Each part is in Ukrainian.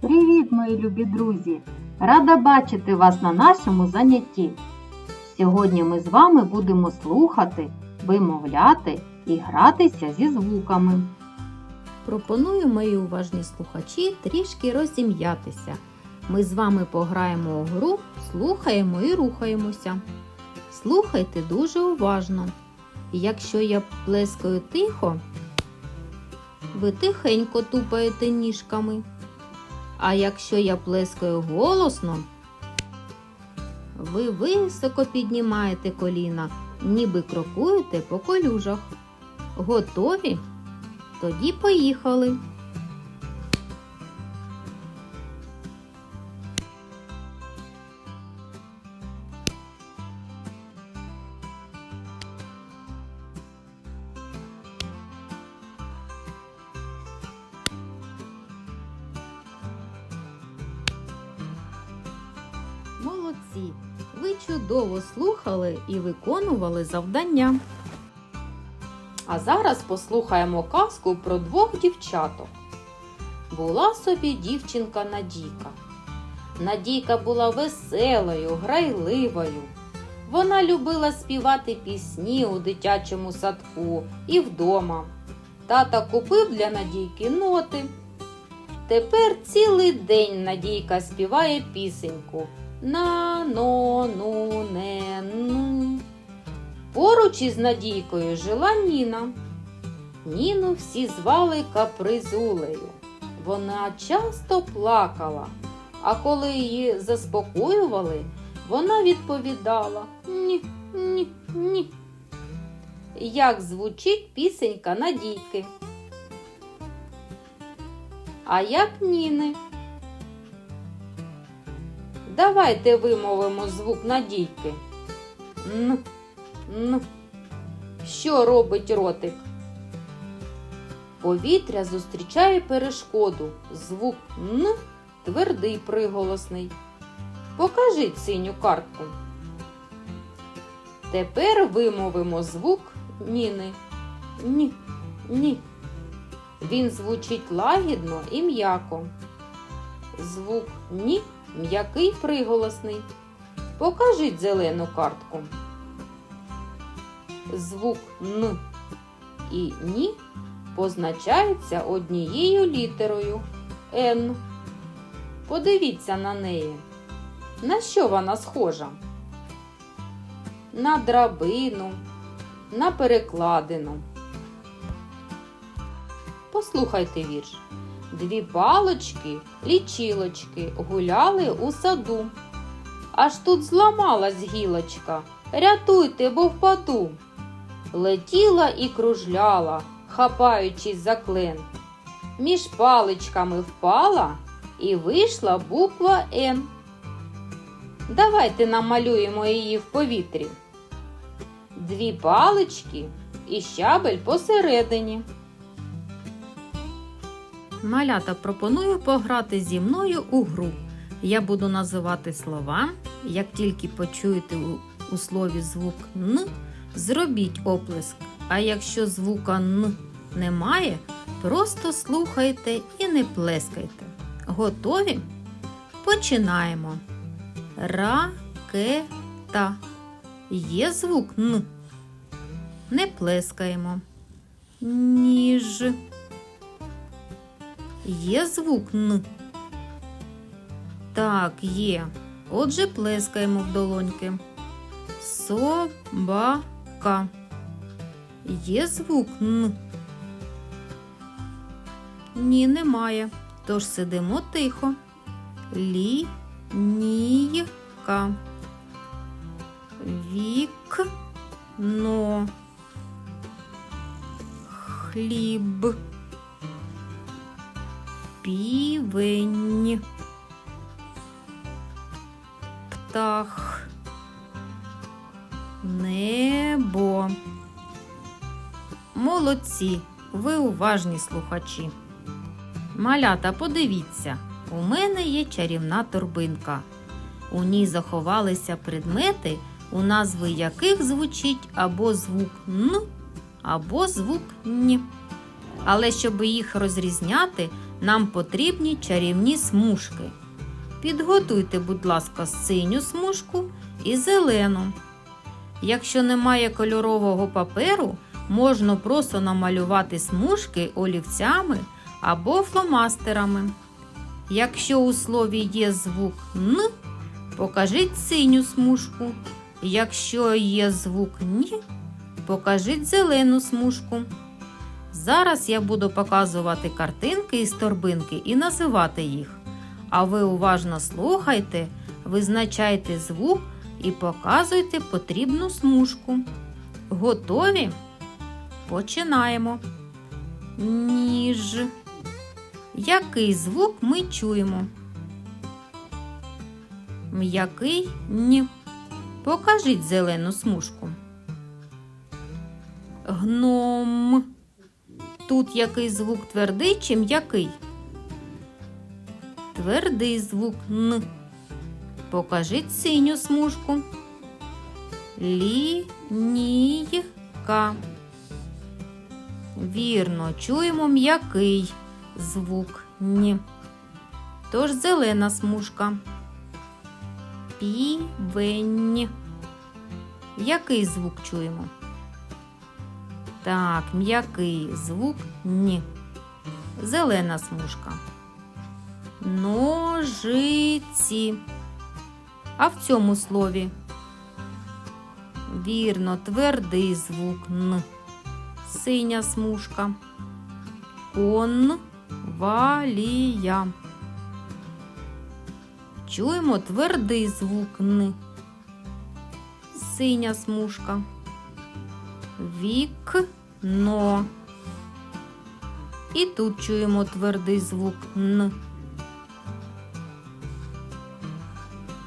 Привіт, мої любі друзі! Рада бачити вас на нашому занятті. Сьогодні ми з вами будемо слухати, вимовляти і гратися зі звуками. Пропоную мої уважні слухачі трішки розім'ятися. Ми з вами пограємо у гру, слухаємо і рухаємося. Слухайте дуже уважно. Якщо я плескаю тихо, ви тихенько тупаєте ніжками. А якщо я плескаю голосно, ви високо піднімаєте коліна, ніби крокуєте по колюжах. Готові? Тоді поїхали. Молодці! Ви чудово слухали і виконували завдання. А зараз послухаємо казку про двох дівчаток. Була собі дівчинка Надійка. Надійка була веселою, грайливою. Вона любила співати пісні у дитячому садку і вдома. Тата купив для Надійки ноти. Тепер цілий день Надійка співає пісеньку на но ну не ну. Поруч із Надійкою жила Ніна. Ніну всі звали капризулею. Вона часто плакала, а коли її заспокоювали, вона відповідала ні, ні, ні. Як звучить пісенька Надійки? А як Ніни? Давайте вимовимо звук Надійки. Н. Н. Що робить ротик? Повітря зустрічає перешкоду. Звук Н твердий приголосний. Покажіть синю картку. Тепер вимовимо звук Ніни. Ні, ні. Він звучить лагідно і м'яко. Звук Ні м'який приголосний. Покажіть зелену картку звук Н і Ні позначаються однією літерою Н. Подивіться на неї. На що вона схожа? На драбину, на перекладину. Послухайте вірш. Дві палочки, лічилочки гуляли у саду. Аж тут зламалась гілочка. Рятуйте, бо впаду. Летіла і кружляла, хапаючись за клен. Між паличками впала і вийшла буква Н. Давайте намалюємо її в повітрі. Дві палички і щабель посередині. Малята пропоную пограти зі мною у гру. Я буду називати слова. Як тільки почуєте у, слові звук Н, зробіть оплеск. А якщо звука Н немає, просто слухайте і не плескайте. Готові? Починаємо. Ракета. Є звук Н. Не плескаємо. Ніж. Є звук Н. Так, є. Отже, плескаємо в долоньки. Собака. Є звук Н. Ні, немає. Тож сидимо тихо. Лінійка. Вікно. Хліб. Півень. Птах. Небо. Молодці, ви уважні слухачі. Малята, подивіться, у мене є чарівна торбинка. У ній заховалися предмети, у назви яких звучить або звук Н, або звук Н. Але щоб їх розрізняти, нам потрібні чарівні смужки. Підготуйте, будь ласка, синю смужку і зелену. Якщо немає кольорового паперу, можна просто намалювати смужки олівцями або фломастерами. Якщо у слові є звук Н, покажіть синю смужку. Якщо є звук Ні, покажіть зелену смужку. Зараз я буду показувати картинки із торбинки і називати їх. А ви уважно слухайте, визначайте звук і показуйте потрібну смужку. Готові? Починаємо. Ніж. Який звук ми чуємо? М'який ні. Покажіть зелену смужку. Гном. Тут який звук твердий чи м'який? Твердий звук Н. Покажіть синю смужку. Лінійка. Вірно, чуємо м'який звук Н. Тож зелена смужка. Півень. Який звук чуємо? Так, м'який звук Н. Зелена смужка. Ножиці. А в цьому слові? Вірно, твердий звук Н. Синя смужка. Конвалія. Чуємо твердий звук Н. Синя смужка. Вікно. І тут чуємо твердий звук Н.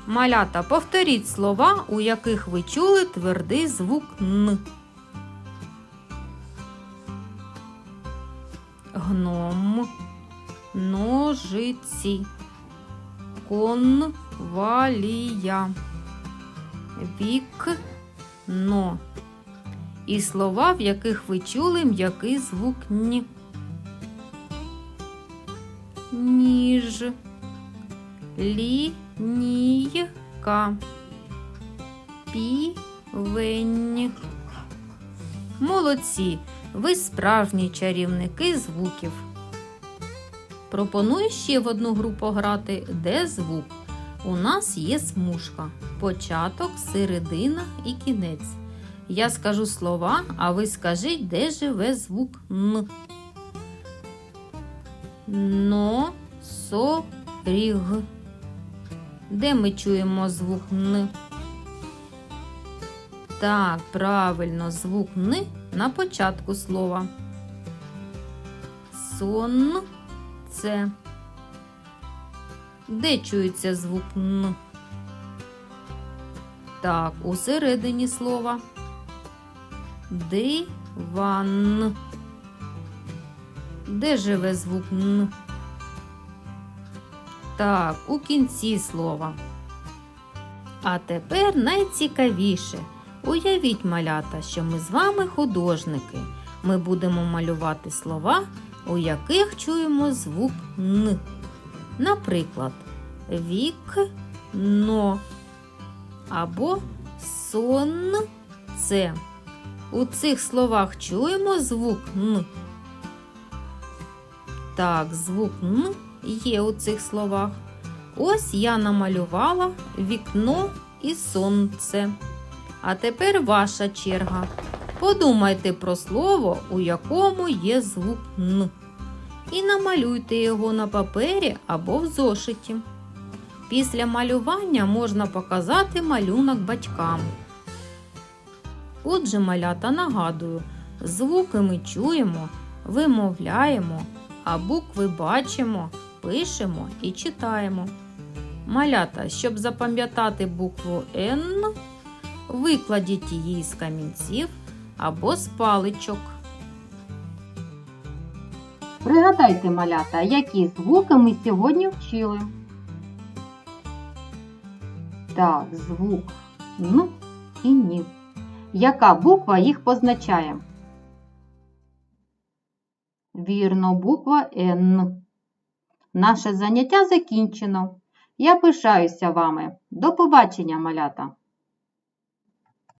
Малята, повторіть слова, у яких ви чули твердий звук Н. Гном, ножиці, конвалія, вікно. І слова, в яких ви чули м'який звук Н. Ніж, лінійка, півень. Молодці! Ви справжні чарівники звуків. Пропоную ще в одну гру пограти, де звук. У нас є смужка, початок, середина і кінець. Я скажу слова, а ви скажіть, де живе звук Н. Носоріг. Де ми чуємо звук Н? Так, правильно, звук Н на початку слова. Сонце. Де чується звук Н? Так, у середині слова. Диван. Де живе звук Н? Так, у кінці слова. А тепер найцікавіше. Уявіть, малята, що ми з вами художники. Ми будемо малювати слова, у яких чуємо звук Н. Наприклад, вікно або сонце. У цих словах чуємо звук Н. Так, звук Н є у цих словах. Ось я намалювала вікно і сонце. А тепер ваша черга. Подумайте про слово, у якому є звук Н. І намалюйте його на папері або в зошиті. Після малювання можна показати малюнок батькам. Отже, малята нагадую, звуки ми чуємо, вимовляємо, а букви бачимо, пишемо і читаємо. Малята, щоб запам'ятати букву Н, викладіть її з камінців або з паличок. Пригадайте, малята, які звуки ми сьогодні вчили. Так, звук Н і Ні. Яка буква їх позначає? Вірно, буква Н. Наше заняття закінчено. Я пишаюся вами. До побачення, малята!